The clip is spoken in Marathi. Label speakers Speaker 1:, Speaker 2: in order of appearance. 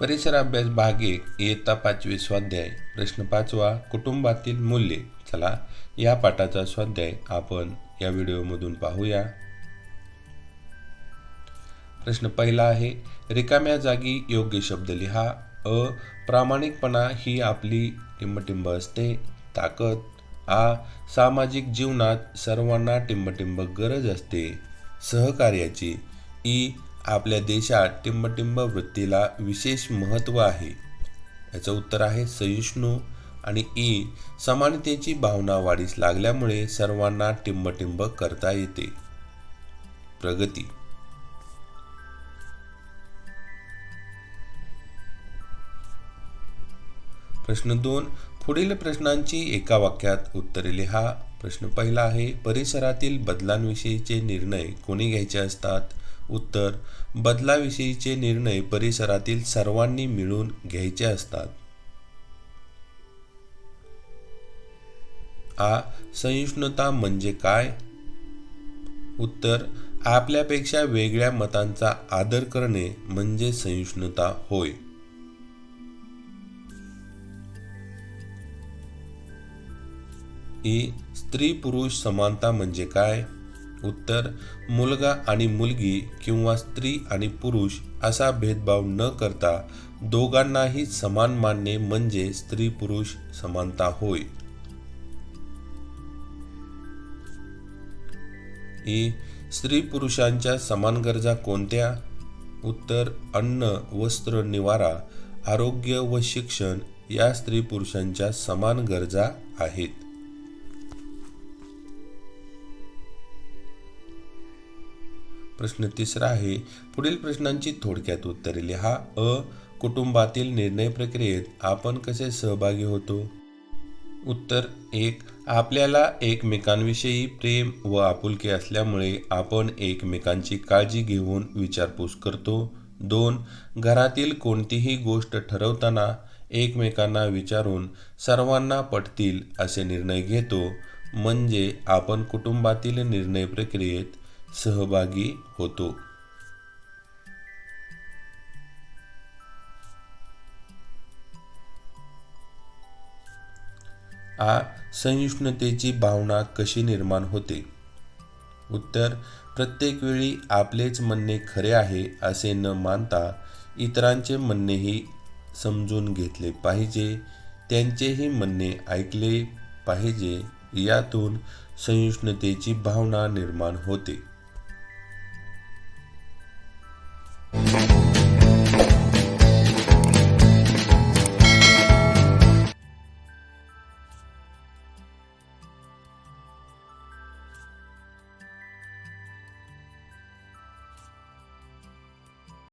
Speaker 1: परिसर अभ्यास भाग एक इयत्ता पाचवी स्वाध्याय प्रश्न पाचवा कुटुंबातील मूल्ये. चला या पाठाचा स्वाध्याय आपण या व्हिडिओमधून पाहूया. प्रश्न पहिला आहे रिकाम्या जागी योग्य शब्द लिहा. अ प्रामाणिकपणा ही आपली टिंबटिंब असते. ताकद. आ सामाजिक जीवनात सर्वांना टिंबटिंब गरज असते. सहकार्याची. ई आपल्या देशात टिंबटिंब वृत्तीला विशेष महत्त्व आहे. याचं उत्तर आहे सहिष्णू आणि ई समानतेची भावना वाढीस लागल्यामुळे सर्वांना टिंबटिंब करता येते. प्रगती. प्रश्न दोन पुढील प्रश्नांची एका वाक्यात उत्तरे लिहा. प्रश्न पहिला आहे परिसरातील बदलांविषयीचे निर्णय कोणी घ्यायचे असतात? उत्तर बदलाविषयीचे निर्णय परिसरातील सर्वांनी मिळून घ्यायचे असतात. आ सहिष्णुता म्हणजे काय? उत्तर आपल्यापेक्षा वेगळ्या मतांचा आदर करणे म्हणजे सहिष्णुता होय. ई स्त्री पुरुष समानता म्हणजे काय? उत्तर मुलगा आणि मुलगी किंवा स्त्री आणि पुरुष असा भेदभाव न करता दोघांनाही समान मानणे म्हणजे स्त्री पुरुष समानता होय. ई. स्त्री पुरुषांच्या समान गरजा कोणत्या? उत्तर अन्न वस्त्र निवारा आरोग्य व शिक्षण या स्त्री पुरुषांच्या समान गरजा आहेत. प्रश्न तिसरा आहे पुढील प्रश्नांची थोडक्यात उत्तरे लिहा. अ कुटुंबातील निर्णय प्रक्रियेत आपण कसे सहभागी होतो? उत्तर एक आपल्याला एकमेकांविषयी प्रेम व आपुलकी असल्यामुळे आपण एकमेकांची काळजी घेऊन विचारपूस करतो. दोन घरातील कोणतीही गोष्ट ठरवताना एकमेकांना विचारून सर्वांना पटतील असे निर्णय घेतो. म्हणजे आपण कुटुंबातील निर्णय प्रक्रियेत सहभागी होतो. आ सहिष्णुतेची भावना कशी निर्माण होते? उत्तर प्रत्येक वेळी आपलेच म्हणणे खरे आहे असे न मानता इतरांचे म्हणणेही समजून घेतले पाहिजे त्यांचेही म्हणणे ऐकले पाहिजे यातून सहिष्णुतेची भावना निर्माण होते. Bye.